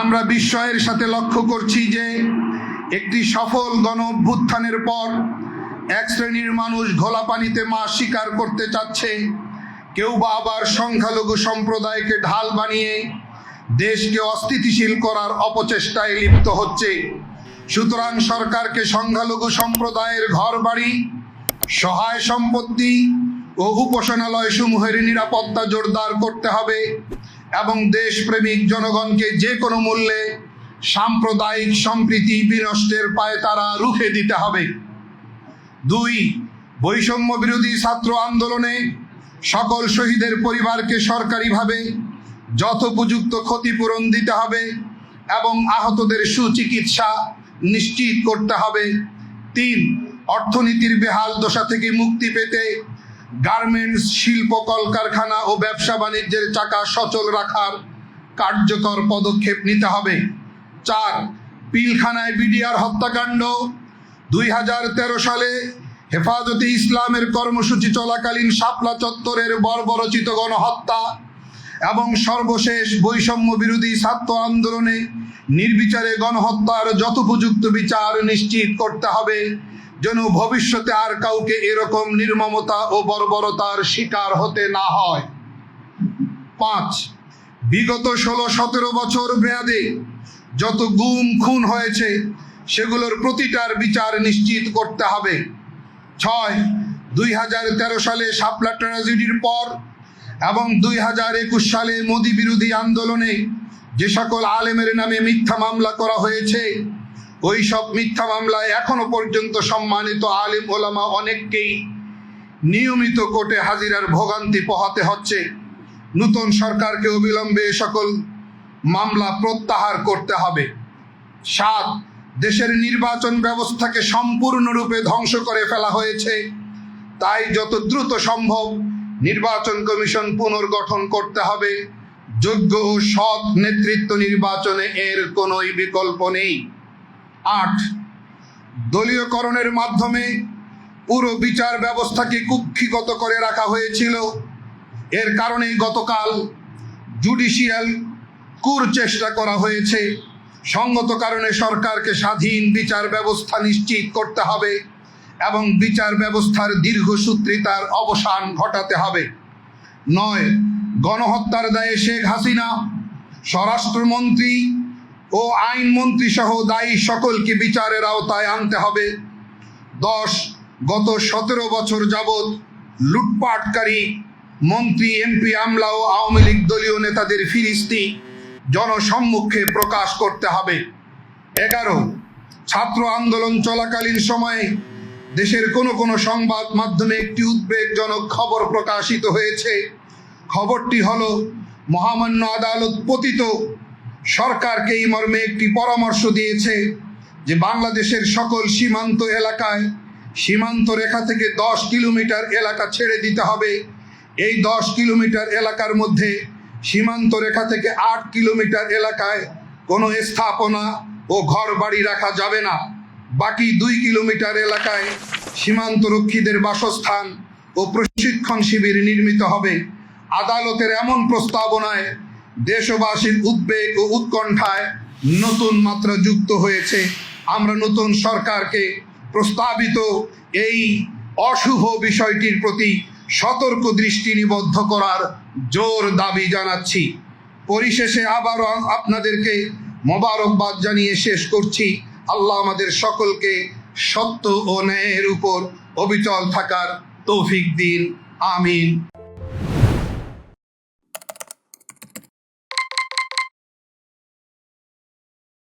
আমরা বিস্ময়ের সাথে লক্ষ্য করছি যে একটি সফল গণ অভ্যুত্থানের পর এক শ্রেণির মানুষ ঘোলা পানিতে মাছ শিকার করতে চাচ্ছে। কেউ বা আবার সংখ্যালঘু সম্প্রদায়কে ঢাল বানিয়ে দেশকে অস্থিতিশীল করার অপচেষ্টায় লিপ্ত হচ্ছে। সুতরাং সরকারকে সংখ্যালঘু সম্প্রদায়ের ঘর বাড়ি সহায় সম্পত্তি ও উপাসনালয় সমূহের নিরাপত্তা জোরদার করতে হবে। এবং দেশপ্রেমিক জনগণকে যে কোনো মূল্যে সাম্প্রদায়িক সম্প্রীতি বিনষ্টের পায়ে তারা রুখে দিতে হবে। দুই, বৈষম্য বিরোধী ছাত্র আন্দোলনে সকল শহীদের পরিবারকে সরকারিভাবে যথোপযুক্ত ক্ষতিপূরণ দিতে হবে এবং আহতদের সুচিকিৎসা নিশ্চিত করতে হবে। তিন, অর্থনীতির বেহাল দশা থেকে মুক্তি পেতে গার্মেন্টস, শিল্প, কলকারখানা ও ব্যবসা বাণিজ্যের চাকা সচল রাখার কার্যকর পদক্ষেপ নিতে হবে। চার, পিলখানায় বিডিআর হত্যাকাণ্ড। দুই হাজার তেরো সালে হেফাজতে ইসলামের কর্মসূচি চলাকালীন শাপলা চত্বরের বর্বরচিত গণহত্যা এবং সর্বশেষ বৈষম্য বিরোধী ছাত্র আন্দোলনে নির্বিচারে গণহত্যার যথোপযুক্ত বিচার নিশ্চিত করতে হবে। যেন ভবিষ্যতে আর কাউকে এরকম নির্মমতা ও বর্বরতার শিকার হতে না হয়। পাঁচ, বিগত ষোলো সতেরো বছর মেয়াদে যত গুম খুন হয়েছে, সেগুলোর প্রতিটার বিচার নিশ্চিত করতে হবে। ছয়, দুই হাজার তেরো সালে শাপলা ট্র্যাজেডির পর এবং দুই হাজার একুশ সালে মোদি বিরোধী আন্দোলনে যে সকল আলেমের নামে মিথ্যা মামলা করা হয়েছে ওই সব মিথ্যা মামলায় এখনও পর্যন্ত সম্মানিত আলেম ওলামা অনেককেই নিয়মিত কোর্টে হাজিরার ভোগান্তি পোহাতে হচ্ছে। নতুন সরকারকে অবিলম্বে সকল মামলা প্রত্যাহার করতে হবে। সাত, দেশের নির্বাচন ব্যবস্থাকে সম্পূর্ণরূপে ধ্বংস করে ফেলা হয়েছে। তাই যত দ্রুত সম্ভব নির্বাচন কমিশন পুনর্গঠন করতে হবে। যোগ্য ও সৎ নেতৃত্ব নির্বাচনে এর কোনোই বিকল্প নেই। আট দলীয়করণের মাধ্যমে পুরো বিচার ব্যবস্থাকে কুক্ষিগত করে রাখা হয়েছিল। এর কারণে গতকাল জুডিশিয়াল কুর চেষ্টা করা হয়েছে। সঙ্গত কারণে সরকারকে স্বাধীন বিচার ব্যবস্থা নিশ্চিত করতে হবে এবং বিচার ব্যবস্থার দীর্ঘসূত্রিতার অবসান ঘটাতে হবে। নয়, গণহত্যার দায়ে শেখ হাসিনা, স্বরাষ্ট্রমন্ত্রী ও আইনমন্ত্রী সহ দায়ী সকলকে বিচারের আওতায় আনতে হবে। দশ, গত সতেরো বছর যাবৎ লুটপাটকারী মন্ত্রী, এমপি আমলা ও আওয়ামী লীগ দলীয় নেতাদের ফিরিস্তি জনসম্মুখে প্রকাশ করতে হবে। এগারো, ছাত্র আন্দোলন চলাকালীন সময়ে দেশের কোনো কোনো সংবাদ মাধ্যমে একটি উদ্বেগজনক খবর প্রকাশিত হয়েছে। খবরটি হলো, মহামান্য আদালত পতিত সরকারকে এই মর্মে একটি পরামর্শ দিয়েছে যে বাংলাদেশের সকল সীমান্ত এলাকায় সীমান্ত রেখা থেকে দশ কিলোমিটার এলাকা ছেড়ে দিতে হবে। এই দশ কিলোমিটার এলাকার মধ্যে সীমান্ত রেখা থেকে আট কিলোমিটার এলাকায় কোনো স্থাপনা ও ঘর বাড়ি রাখা যাবে না। বাকি দুই কিলোমিটার এলাকায় সীমান্তরক্ষীদের বাসস্থান ও প্রশিক্ষণ শিবির নির্মিত হবে। আদালতের এমন প্রস্তাবনায় দেশবাসীর উদ্বেগ ও উৎকণ্ঠায় নতুন মাত্রা যুক্ত হয়েছে। আমরা নতুন সরকারকে প্রস্তাবিত এই অশুভ বিষয়টির প্রতি সতর্ক দৃষ্টি নিবদ্ধ করার জোর দাবি জানাচ্ছি। পরিশেষে আবারও আপনাদেরকে মোবারকবাদ জানিয়ে শেষ করছি। আল্লাহ আমাদের সকলকে সত্য ও ন্যায়ের উপর অবিচল থাকার তৌফিক দিন। আমিন।